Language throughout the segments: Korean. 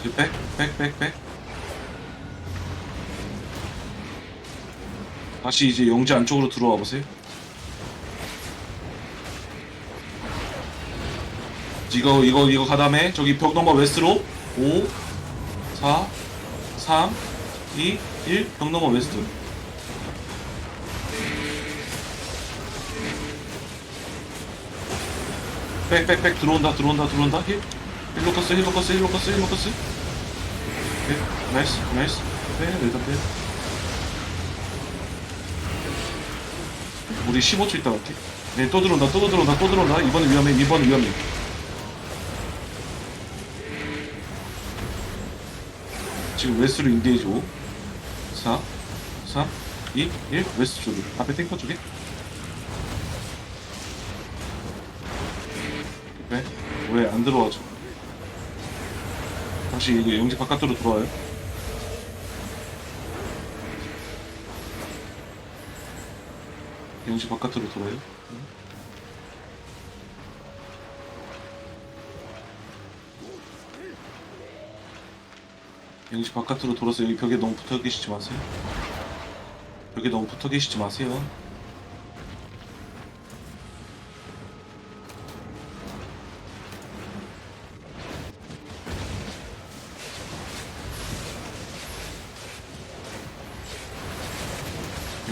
이제 백, 백, 백, 백. 다시 이제 영지 안쪽으로 들어와 보세요. 이거 이거 이거 가다음에 저기 벽 넘어 웨스트로. 5 4 3 2 1 벽 넘어 웨스트. 백 백 백. 들어온다 들어온다 들어온다. 힐 힐로커스 힐로커스 힐로커스 힐로커스. 네 나이스 나이스. 빼 일단 빼 우리 15초 있다 갈게 네또 들어온다 또 들어온다 또 들어온다. 이번에 위험해 이번에 위험해. 지금 인게이지 5 4 3 2 1 웨스트 쪽으로. 앞에 탱커 쪽에. 왜? 왜 안 들어와줘? 다시 이게 영지 바깥으로 들어와요? 영지 바깥으로 들어와요? 영지 바깥으로 돌아서 여기 벽에 너무 붙어 계시지 마세요. 벽에 너무 붙어 계시지 마세요.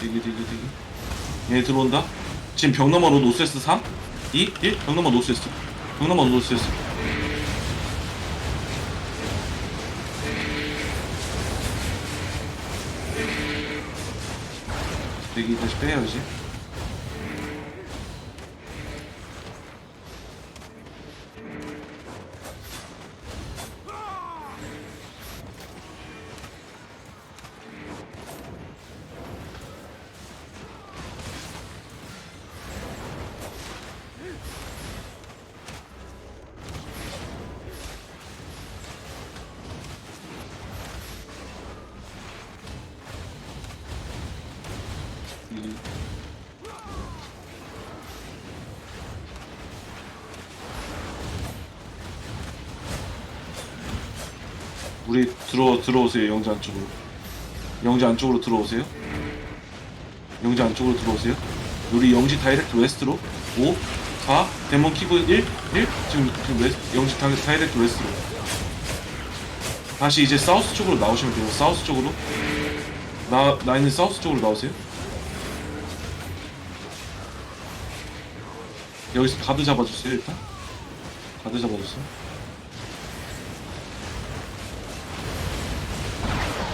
되게 되게 되게 얘 들어온다. 지금 벽 너머로 노스웨스트 3 2 1 벽 너머 노스웨스트 벽 너머 노스웨스트 대기 다시 빼야지 우리 들어 들어오세요 영지 안쪽으로. 영지 안쪽으로 들어오세요. 영지 안쪽으로 들어오세요. 우리 영지 다이렉트 웨스트로. 5 4 데몬 키고 1 1 지금 지금 웨스, 영지 다, 다이렉트 웨스트로. 다시 이제 사우스 쪽으로 나오시면 돼요. 사우스 쪽으로. 나, 나 있는 사우스 쪽으로 나오세요. 여기서 가드 잡아주세요 일단. 가드 잡아주세요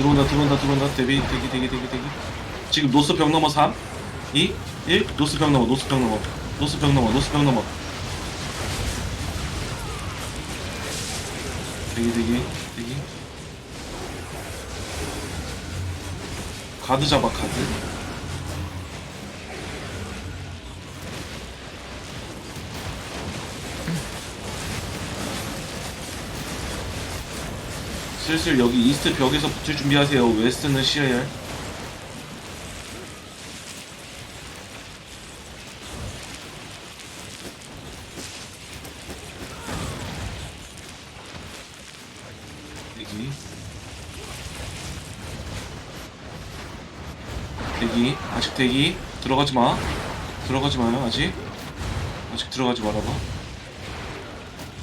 들어온다 들어온다 들어온다. 대비 대기 대기 대기 대기. 지금 노스 벽 넘어 3 2 1 노스 벽 넘어 노스 벽 넘어. 노스 벽 넘어 노스 벽 넘어. 대기 대기 대기. 가드 잡아 가드 슬슬 여기 이스트 벽에서 붙을 준비하세요. 웨스트는 CIR. 대기. 대기. 아직 대기. 들어가지 마. 들어가지 마요, 아직. 아직 들어가지 말아봐.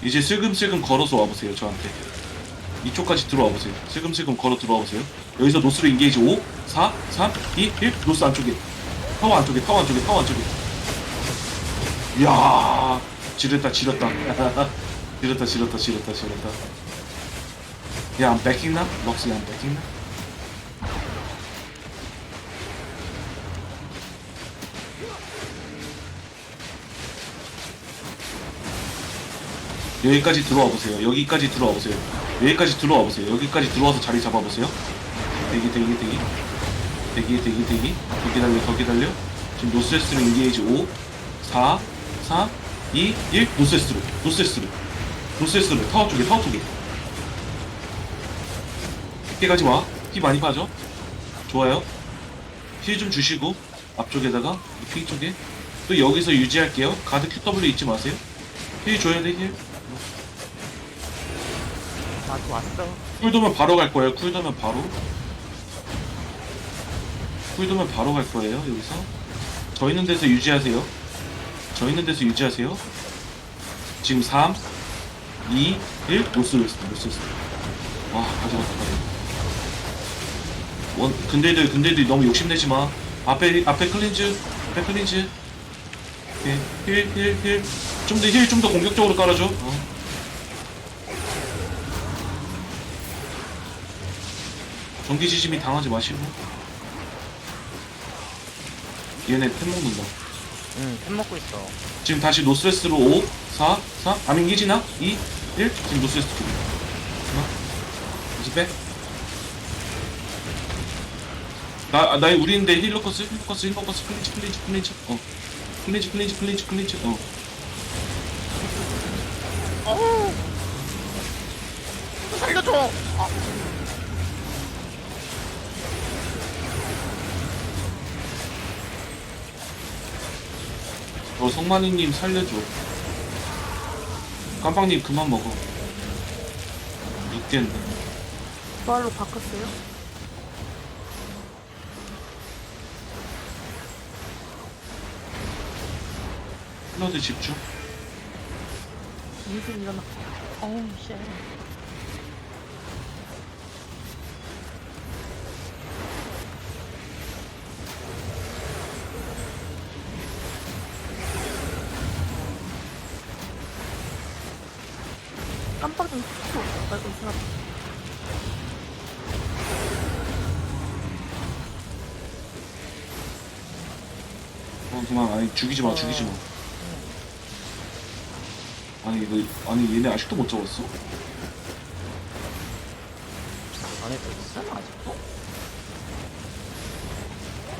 이제 슬금슬금 걸어서 와보세요, 저한테. 이쪽까지 들어와 보세요. 슬금슬금 걸어 들어와 보세요. 여기서 노스로 인게이지 5, 4, 3, 2, 1. 노스 안쪽에. 타워 안쪽에, 타워 안쪽에, 타워 안쪽에. 이야, 지렸다, 지렸다. 지렸다, 지렸다, 지렸다, 지렸다. 얘안 뺏긴나? 럭스 얘안 뺏긴나? 여기까지 들어와 보세요. 여기까지 들어와 보세요. 여기까지 들어와 보세요. 여기까지 들어와서 자리 잡아 보세요. 대기 대기 대기 대기 대기 대기 더 기다려 더 기다려. 지금 노스웨스트로 인게이지 5 4 4 2 1 노스웨스트로 노스웨스트로 노스웨스트로 타워 쪽에 타워 쪽에 깨까지 와. 피 많이 빠져. 좋아요. 힐 좀 주시고 앞쪽에다가 피 쪽에 또 여기서 유지할게요. 가드 QW 잊지 마세요. 힐 줘야 돼 힐. 나도 왔어. 쿨도면 바로 갈 거예요. 쿨도면 바로. 쿨도면 바로 갈 거예요. 여기서 저 있는 데서 유지하세요. 저 있는 데서 유지하세요. 지금 3, 2, 1 노스웨스트 노스웨스트. 와 가져갔다 가져. 원 근데들 근데들 너무 욕심내지 마. 앞에 앞에 클린즈 앞에 클린즈. 힐힐힐 좀더 힐 좀 더 공격적으로 깔아줘. 어. 전기 지짐이 당하지 마시고. 얘네 템 먹는다. 응, 템 먹고 있어. 지금 다시 노스웨스트로 5, 4, 4, 아민 기지나? 2, 1, 지금 노스웨스트 쪽으로. 하나, 이제 빼. 나, 아, 나, 우리인데 힐러 커스, 힐러 커스, 힐러 커스, 클린치, 클린치, 클린치, 어. 클린치, 클린치, 클린치, 클린치, 어. 어우! 살려줘! 아, 너 성만이님 살려줘. 깜빵님 그만 먹어. 육개인데. 부활로 바꿨어요? 힐러들 집중. 무슨 일어나? 어우 씨. 깜빡 좀 튀고 말고 이상하다. 어, 그만, 아니, 죽이지 마, 죽이지 마. 아니, 이거, 아니, 얘네 아직도 못 잡았어? 안에 또 있어? 아직도?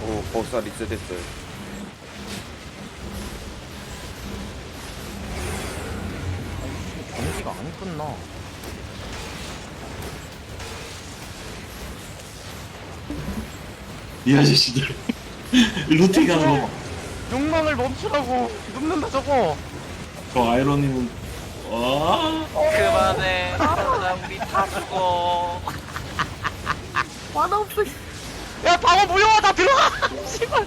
오 버스가 리셋됐어요 아니, 경기가 안 끝나. 이 아저씨들. 루팅 하는 거. 욕망을 멈추라고! 눕는다, 저거! 저 아이러님은, 와. 그만해. 그러다 우리 다 죽어. 만화 없어. 야, 방어 무효화 다 들어가! 씨발!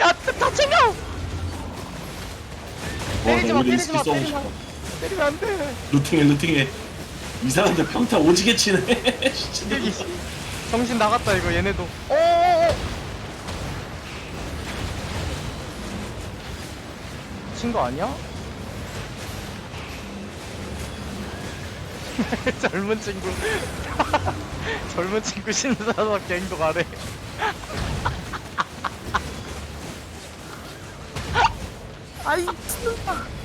야, 다 챙겨! 와, 때리지 나 마, 때리지 마, 때리지 마. 때리면 안 돼! 루팅해, 루팅해. 이상한데 평타 오지게 치네. 진짜. 여기 정신 나갔다 이거 얘네도 어어어 친거 아니야? 젊은 친구 젊은 친구 신사석 갱도 가래 아이 미친놈아. 아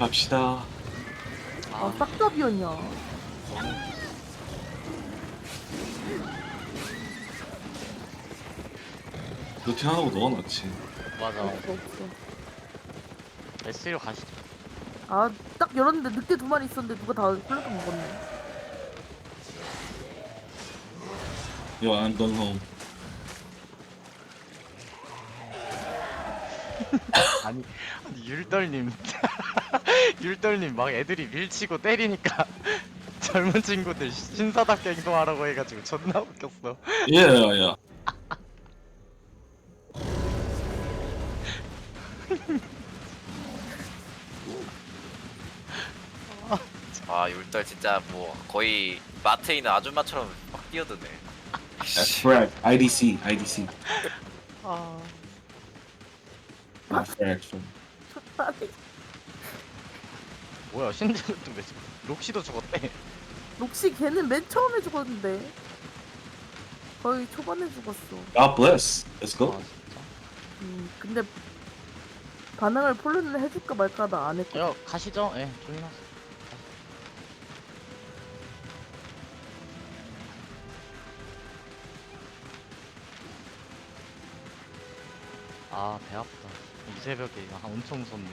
갑시다. 아 싹잡이었냐. 루팅 하나고 넣어놨지. 맞아 없어 없어. SE로 가시죠 아 딱 열었는데 늑대 두 마리 있었는데 누가 다 콜렉트 먹었네. Yo, I'm going home. 아니, 아니 율떨님 율떨님 막 애들이 밀치고 때리니까 젊은 친구들 신사답게 행동하라고 해가지고 존나 웃겼어 예, 야, 야. 아 율달 진짜 뭐 거의 마트에 있는 아줌마처럼 막 뛰어드네 That's correct. IDC, IDC. 아 Not correct. 뭐야 신드는 왜 록시도 죽었대 록시 걔는 맨 처음에 죽었는데 거의 초반에 죽었어. God bless. Let's 아 go. 진짜 음, 근데 반응을 폴로는 해줄까 말까 나 안 했거든. 야 가시죠 예 조인하세요 아배 아프다 이 새벽에 이거 엄청 무섭네